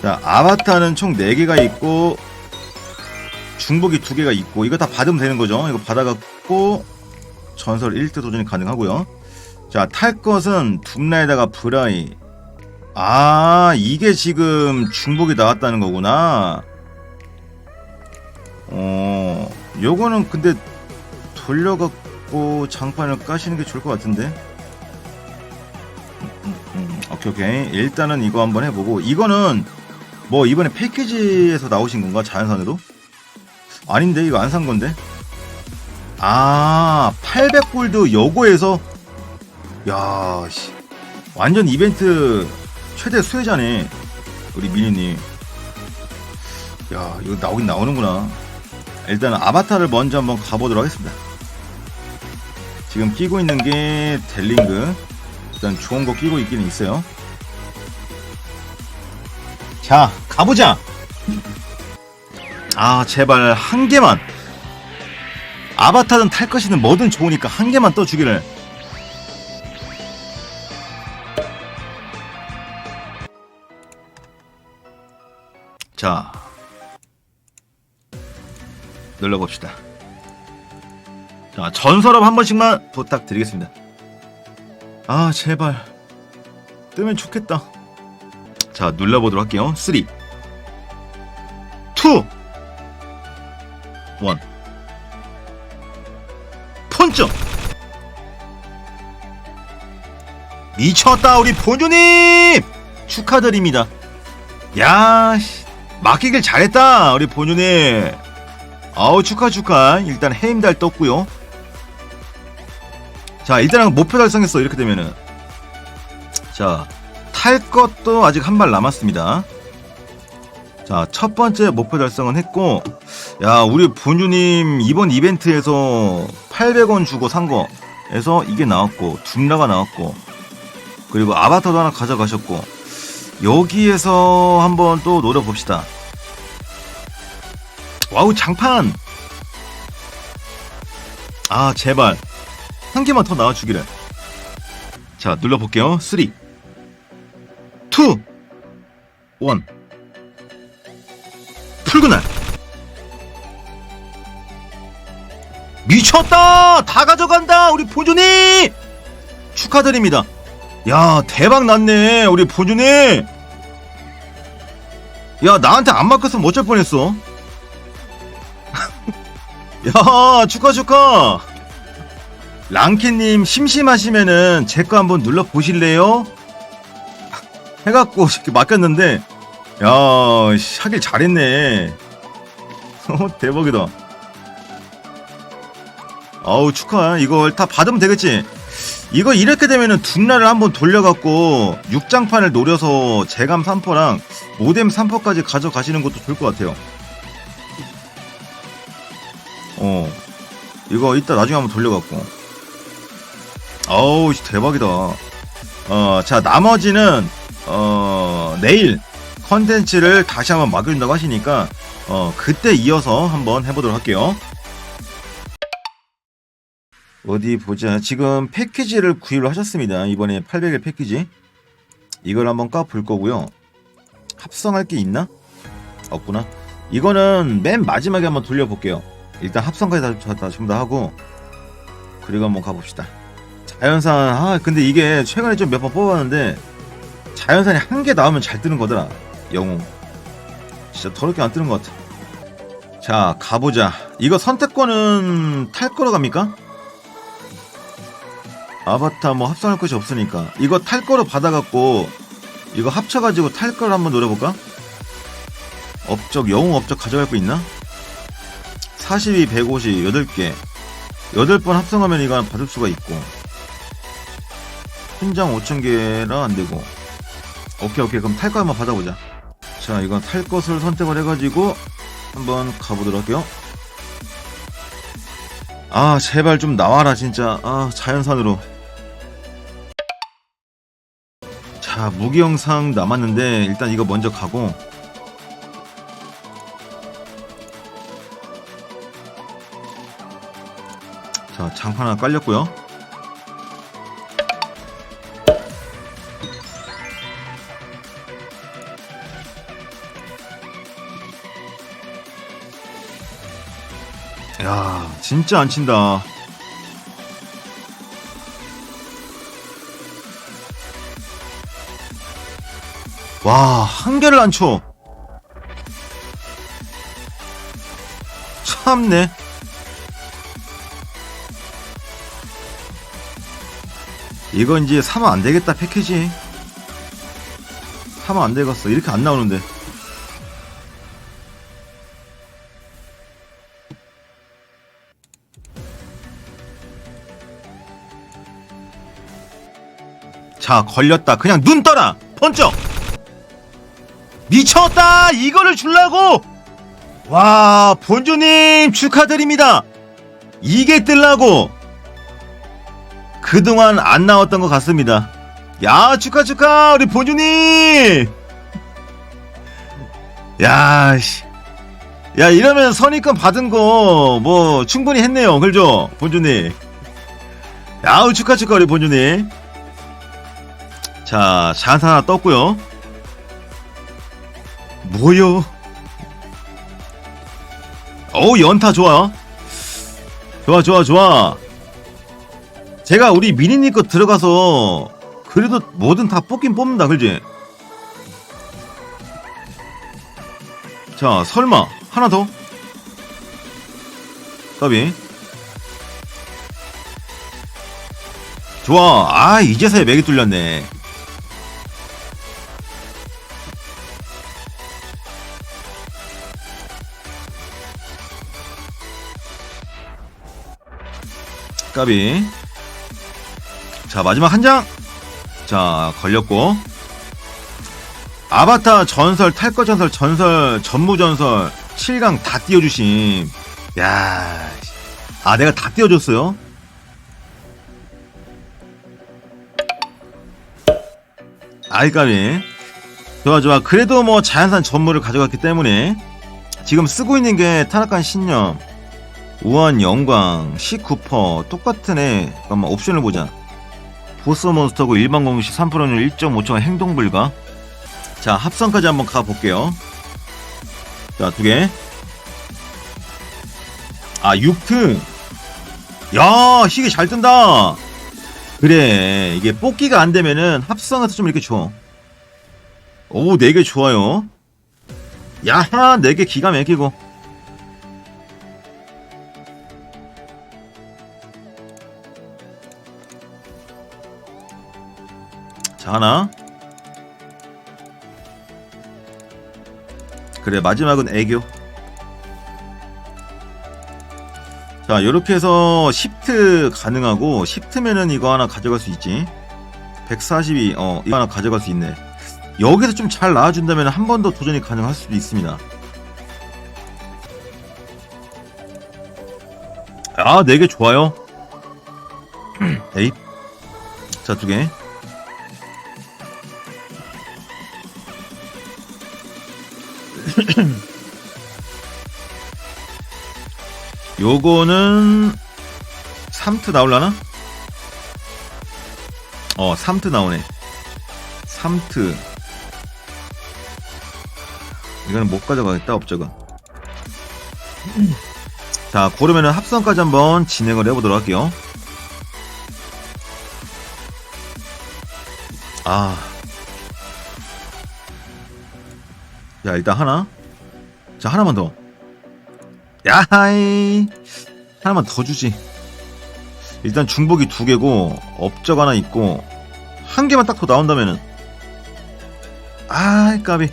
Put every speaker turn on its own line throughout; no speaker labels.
자, 아바타는 총 4개가 있고, 중복이 2개가 있고, 이거 다 받으면 되는 거죠. 이거 받아갖고, 전설 1대 도전이 가능하고요. 자, 탈 것은 둠라에다가 브라이. 아, 이게 지금 중복이 나왔다는 거구나. 어, 요거는 근데 돌려갖고 장판을 까시는 게 좋을 것 같은데. 음, 음, 오케이, 오케이. 일단은 이거 한번 해보고. 이거는 뭐 이번에 패키지에서 나오신 건가? 자연산으로? 아닌데, 이거 안 산 건데? 아, 800골드 요거에서 야, 씨. 완전 이벤트 최대 수혜자네. 우리 미니님. 야, 이거 나오긴 나오는구나. 일단 아바타를 먼저 한번 가보도록 하겠습니다. 지금 끼고 있는 게 델링그. 일단 좋은 거 끼고 있기는 있어요. 자, 가보자! 아, 제발 한 개만. 아바타든 탈 것이든 뭐든 좋으니까 한 개만 떠주기를. 자, 눌러봅시다. 자, 전설업 한 번씩만 부탁드리겠습니다. 아, 제발. 뜨면 좋겠다. 자, 눌러보도록 할게요. 3, 2, 1. 폰점! 미쳤다, 우리 본주님! 축하드립니다. 야, 씨. 맡기길 잘했다 우리 본윤이 아우 축하 축하 일단 해임달 떴고요 자 일단은 목표 달성했어 이렇게 되면은 자 탈 것도 아직 한 발 남았습니다 자 첫 번째 목표 달성은 했고 야 우리 본주님 이번 이벤트에서 800원 주고 산 거에서 이게 나왔고 둠라가 나왔고 그리고 아바타도 하나 가져가셨고 여기에서 한번 또 노려봅시다. 와우, 장판! 아, 제발. 한 개만 더 나와주기를. 자, 눌러볼게요. 3, 2, 1. 붉은 날. 미쳤다! 다 가져간다! 우리 보조님! 축하드립니다. 야 대박 났네 우리 보준이 야 나한테 안 맡겼으면 어쩔 뻔했어 야 축하 축하 랑키님 심심하시면은 제 거 한번 눌러 보실래요? 해갖고 이렇게 맡겼는데 야 씨, 하길 잘했네 어, 대박이다 아우 축하 이걸 다 받으면 되겠지 이거 이렇게 되면은 둔라를 한번 돌려갖고 6장판을 노려서 재감 3퍼랑 모뎀 3퍼까지 가져가시는 것도 좋을 것 같아요. 어. 이거 이따 나중에 한번 돌려갖고. 씨, 대박이다. 어, 자, 나머지는, 어, 내일 컨텐츠를 다시 한번 막을린다고 하시니까, 어, 그때 이어서 한번 해보도록 할게요. 어디 보자. 지금 패키지를 구입을 하셨습니다. 이번에 800의 패키지. 이걸 한번 까볼 거고요. 합성할 게 있나? 없구나. 이거는 맨 마지막에 한번 돌려볼게요. 일단 합성까지 다, 다 전부 다 하고 그리고 한번 가봅시다. 자연산 아 근데 이게 최근에 좀 몇 번 뽑았는데 자연산이 한 개 나오면 잘 뜨는 거더라. 영웅. 진짜 더럽게 안 뜨는 것 같아. 자 가보자. 이거 선택권은 탈 거로 갑니까? 아바타 뭐 합성할 것이 없으니까 이거 탈 거로 받아갖고 이거 합쳐가지고 탈 거를 한번 노려볼까? 업적 영웅 업적 가져갈 거 있나? 42, 150, 8개 8번 합성하면 이거 받을 수가 있고 훈장 5,000개라 안되고 오케이 오케이. 그럼 탈 거 한번 받아보자. 자 이건 탈 것을 선택을 해가지고 한번 가보도록 할게요. 아 제발 좀 나와라 진짜. 아 자연산으로. 자 무기 영상 남았는데 일단 이거 먼저 가고. 자 장판 하나 깔렸고요 진짜 안 친다. 와, 한 개를 안 쳐. 참네. 이거 이제 사면 안 되겠다, 패키지. 사면 안 되겠어. 이렇게 안 나오는데. 자, 걸렸다. 그냥 눈 떠라! 번쩍! 미쳤다! 이거를 줄라고! 와, 본주님 축하드립니다! 이게 뜰라고! 그동안 안 나왔던 것 같습니다. 야, 축하, 축하! 우리 본주님! 야, 씨. 야, 이러면 선입금 받은 거, 뭐, 충분히 했네요. 그죠? 본주님. 야우, 축하, 축하, 우리 본주님. 자, 샷 하나 떴고요. 뭐요? 어우, 연타 좋아. 좋아, 좋아, 좋아. 제가 우리 미니님 거 들어가서 그래도 뭐든 다 뽑긴 뽑는다, 그지? 자, 설마 하나 더? 까비. 좋아. 아, 이제서야 맥이 뚫렸네. 까비. 자, 마지막 한 장. 자, 걸렸고. 아바타 전설, 탈거 전설, 전설, 전무 전설, 7강 다 띄워주심. 야, 씨. 아, 내가 다 띄워줬어요. 아이, 까비. 좋아, 좋아. 그래도 뭐 자연산 전무를 가져갔기 때문에 지금 쓰고 있는 게 타락한 신념, 우한 영광, 19% 똑같은 애. 잠깐만, 옵션을 보자. 보스 몬스터고 일반 공식 3%는 1.5초간 행동 불가. 자, 합성까지 한번 가볼게요. 자, 두 개. 아, 6트. 야, 희귀 잘 뜬다. 그래, 이게 뽑기가 안 되면은 합성해서 좀 이렇게 줘. 오, 4개 좋아요. 야하, 4개 기가 막히고. 자, 하나. 그래, 마지막은 애교. 자, 요렇게 해서 시프트 가능하고, 시프트면은 이거 하나 가져갈 수 있지. 142, 어, 이거 하나 가져갈 수 있네. 여기서 좀 잘 나와준다면 한 번 더 도전이 가능할 수도 있습니다. 아, 4개 좋아요. 에잇. 자, 두 개. 요거는 3트 나올라나? 어, 3트 나오네. 3트. 이거는 못 가져가겠다, 업적은. 자, 그러면은 합성까지 한번 진행을 해보도록 할게요. 아. 야, 일단 하나. 자, 하나만 더. 야하이. 하나만 더 주지. 일단 중복이 두 개고, 업적 하나 있고, 한 개만 딱 더 나온다면은. 아, 까비.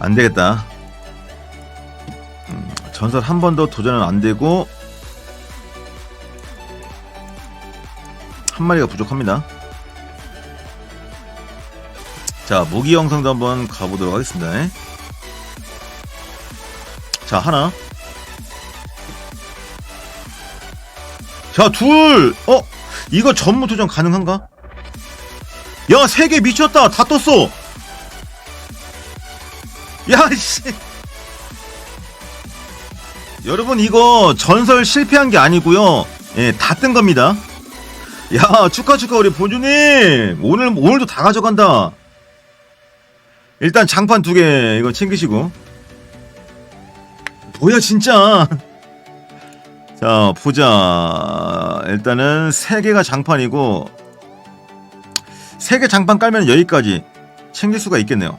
안 되겠다. 음, 전설 한 번 더 도전은 안 되고, 한 마리가 부족합니다. 자, 무기 영상도 한번 가보도록 하겠습니다. 자, 하나. 자, 둘! 어? 이거 전무 도전 가능한가? 야, 세 개 미쳤다! 다 떴어! 야, 씨! 여러분, 이거 전설 실패한 게 아니고요 예, 다 뜬 겁니다. 야, 축하, 축하, 우리 본주님! 오늘, 오늘도 다 가져간다. 일단 장판 두 개, 이거 챙기시고. 뭐야, 진짜! 자 보자. 일단은 세 개가 장판이고 세 개 장판 깔면 여기까지 챙길 수가 있겠네요.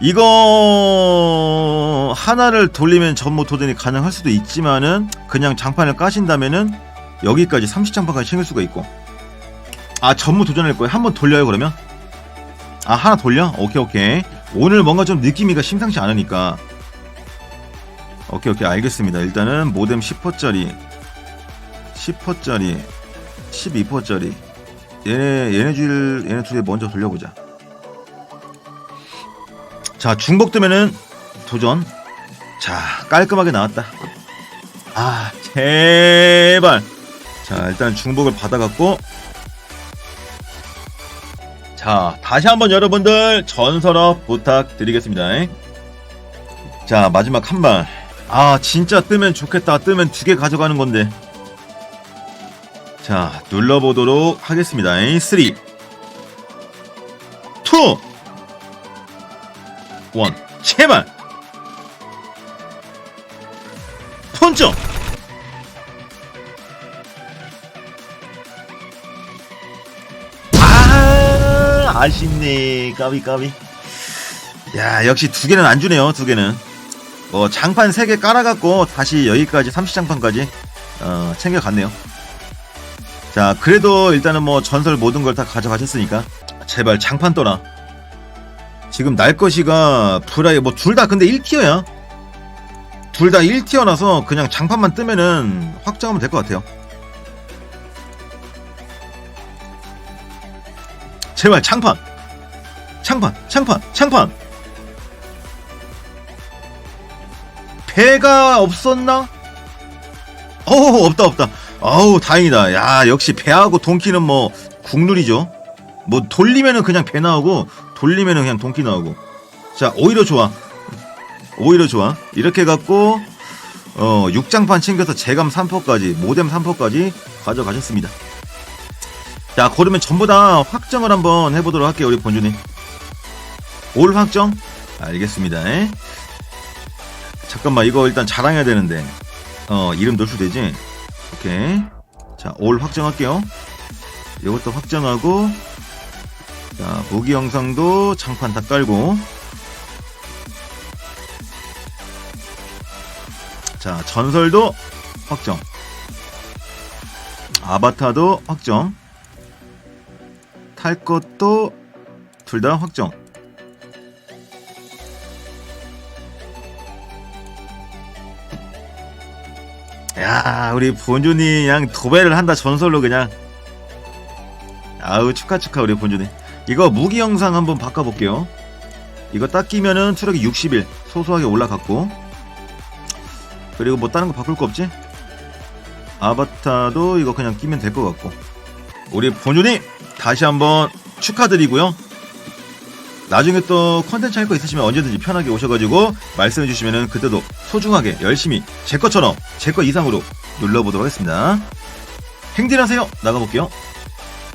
이거 하나를 돌리면 전모 도전이 가능할 수도 있지만은 그냥 장판을 까신다면은 여기까지 30장판까지 챙길 수가 있고. 아 전무 도전할 거예요. 한번 돌려요 그러면 아 하나 돌려? 오케이 오케이. 오늘 뭔가 좀 느낌이가 심상치 않으니까. 오케이 오케이. 알겠습니다. 일단은 모뎀 10호짜리 10호짜리 12호짜리. 얘네 얘네 줄 얘네 둘이 먼저 돌려보자. 자 중복 뜨면은 도전. 자 깔끔하게 나왔다. 아 제발. 자 일단 중복을 받아갖고 자 다시 한번 여러분들 전설업 부탁드리겠습니다. 자 마지막 한 발. 아 진짜 뜨면 좋겠다. 뜨면 두 개 가져가는 건데. 자 눌러보도록 하겠습니다. 3 2 1 제발! 펀점 아 아쉽네. 까비 까비. 야 역시 두 개는 안 주네요 두 개는. 뭐 장판 세개 깔아갖고 다시 여기까지 30장판까지 어, 챙겨갔네요. 자 그래도 일단은 뭐 전설 모든 걸 다 가져가셨으니까. 제발 장판 떠라. 지금 날 것이가 브라이 뭐 둘 다 근데 1티어야. 둘 다 1티어라서 그냥 장판만 뜨면은 확정하면 될 것 같아요 제발 장판. 장판 장판 장판. 배가 없었나? 어 없다 없다. 아우 다행이다. 야 역시 배하고 동키는 뭐 국룰이죠. 뭐 돌리면은 그냥 배 나오고 돌리면은 그냥 동키 나오고. 자 오히려 좋아. 오히려 좋아. 이렇게 해갖고 어 6장판 챙겨서 재감 3포까지 모뎀 3포까지 가져가셨습니다 자 그러면 전부 다 확정을 한번 해보도록 할게요 우리 본주님 올 확정? 알겠습니다. 에? 잠깐만 이거 일단 자랑해야 되는데. 어 이름 넣을 수 되지? 오케이. 자 올 확정할게요. 이것도 확정하고 자 무기 영상도 장판 다 깔고. 자 전설도 확정. 아바타도 확정 탈 것도 둘 다 확정. 야 우리 본준이 그냥 도배를 한다 전설로 그냥. 아우 축하 축하 우리 본준이. 이거 무기 영상 한번 바꿔볼게요. 이거 딱 끼면은 추력이 60일 소소하게 올라갔고. 그리고 뭐 다른 거 바꿀 거 없지? 아바타도 이거 그냥 끼면 될 것 같고. 우리 본준이 다시 한번 축하드리고요 나중에 또 컨텐츠 할 거 있으시면 언제든지 편하게 오셔가지고 말씀해 주시면은 그때도 소중하게 열심히 제 것처럼 제거 이상으로 눌러보도록 하겠습니다. 행진하세요. 나가볼게요.